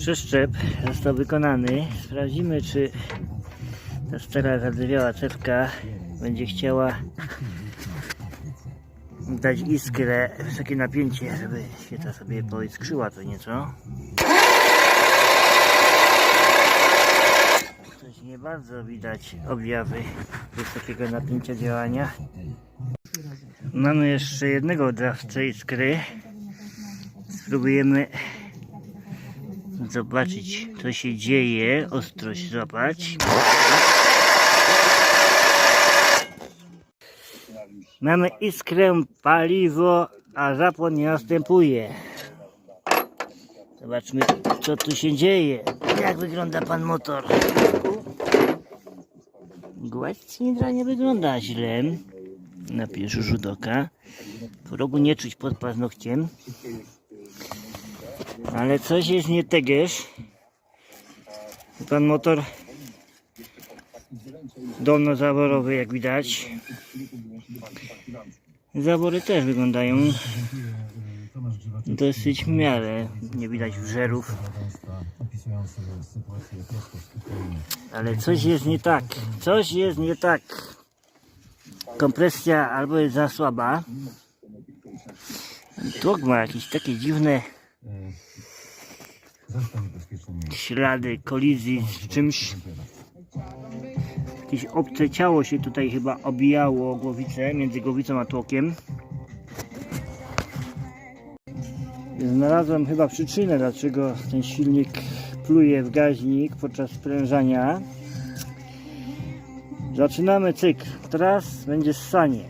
Przeszczep został wykonany. Sprawdzimy, czy ta stara zardzewiała cewka będzie chciała dać iskrę, wysokie napięcie, żeby świeca sobie poiskrzyła to nieco. Coś nie bardzo widać objawy wysokiego napięcia działania. Mamy jeszcze jednego odrawcę iskry. Spróbujemy zobaczyć co się dzieje, ostrość złapać. Mamy iskrę, paliwo, a zapłon nie następuje. Zobaczmy co tu się dzieje. Jak wygląda pan motor? Gładź nie wygląda źle. Na pierwszy rzut oka. Progu nie czuć pod paznokciem. Ale coś jest nie tegeż. Pan motor dolnozaworowy jak widać. Zawory też wyglądają dosyć w miarę. Nie widać wżerów. Ale coś jest nie tak. Coś jest nie tak. Kompresja albo jest za słaba. Tłok ma jakieś takie dziwne ślady kolizji z czymś. Jakieś obce ciało się tutaj chyba obijało głowicę, między głowicą a tłokiem. Znalazłem chyba przyczynę, dlaczego ten silnik pluje w gaźnik podczas sprężania. Zaczynamy cykl. Teraz będzie ssanie.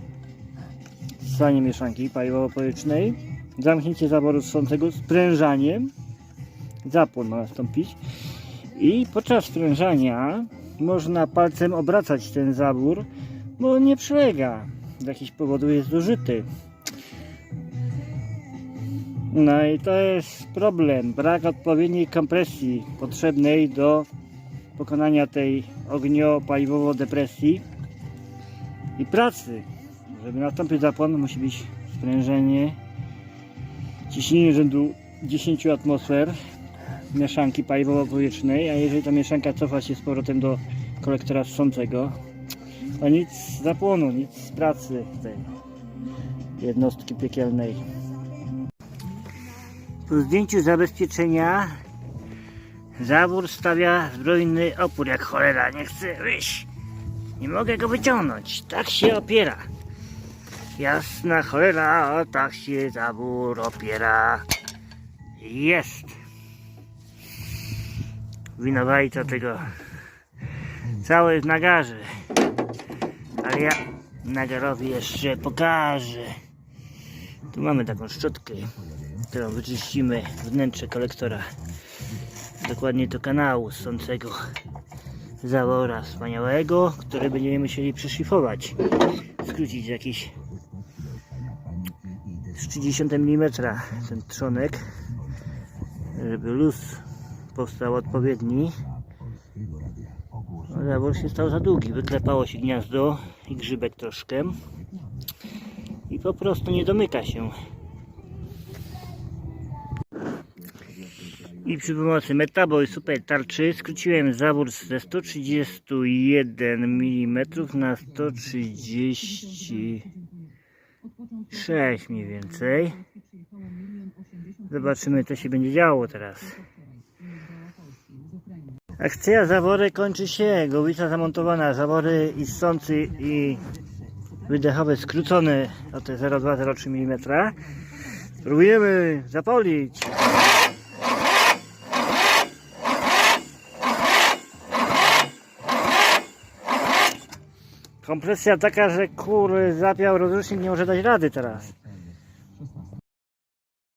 Ssanie mieszanki paliwowo-powietrznej. Zamknięcie zaworu ssącego sprężaniem. Zapłon ma nastąpić. I podczas sprężania można palcem obracać ten zabór, bo nie przylega. Z jakichś powodów jest zużyty. No i to jest problem. Brak odpowiedniej kompresji potrzebnej do pokonania tej ognio-paliwowo-depresji i pracy. Żeby nastąpił zapłon musi być sprężenie ciśnienie rzędu 10 atmosfer mieszanki paliwowo-powietrznej, a jeżeli ta mieszanka cofa się z powrotem do kolektora ssącego, to nic z zapłonu, nic z pracy tej jednostki piekielnej. Po zdjęciu zabezpieczenia zawór stawia zbrojny opór jak cholera. Nie chcę wyjść. Nie mogę go wyciągnąć. Tak się opiera. Jasna cholera, o tak się zawór opiera. Jest. Winowajca tego cały jest w nagarze. Ale ja nagarowi jeszcze pokażę. Tu mamy taką szczotkę, którą wyczyścimy wnętrze kolektora. Dokładnie do kanału ssącego zawora wspaniałego, który będziemy musieli przyszlifować. Skrócić jakieś z 30 mm ten trzonek, żeby luz powstał odpowiedni. No, Zawór się stał za długi, wyklepało się gniazdo i grzybek troszkę i po prostu nie domyka się. I przy pomocy Metaboy Super Tarczy skróciłem zawór ze 131 mm na 136 mniej więcej. Zobaczymy co się będzie działo teraz. Akcja zawory kończy się. Głowica zamontowana, zawory i ssący i wydechowe skrócone o te 0,2-0,3 mm. Spróbujemy zapolić. Kompresja taka, że kur zapiał rozrusznik nie może dać rady teraz.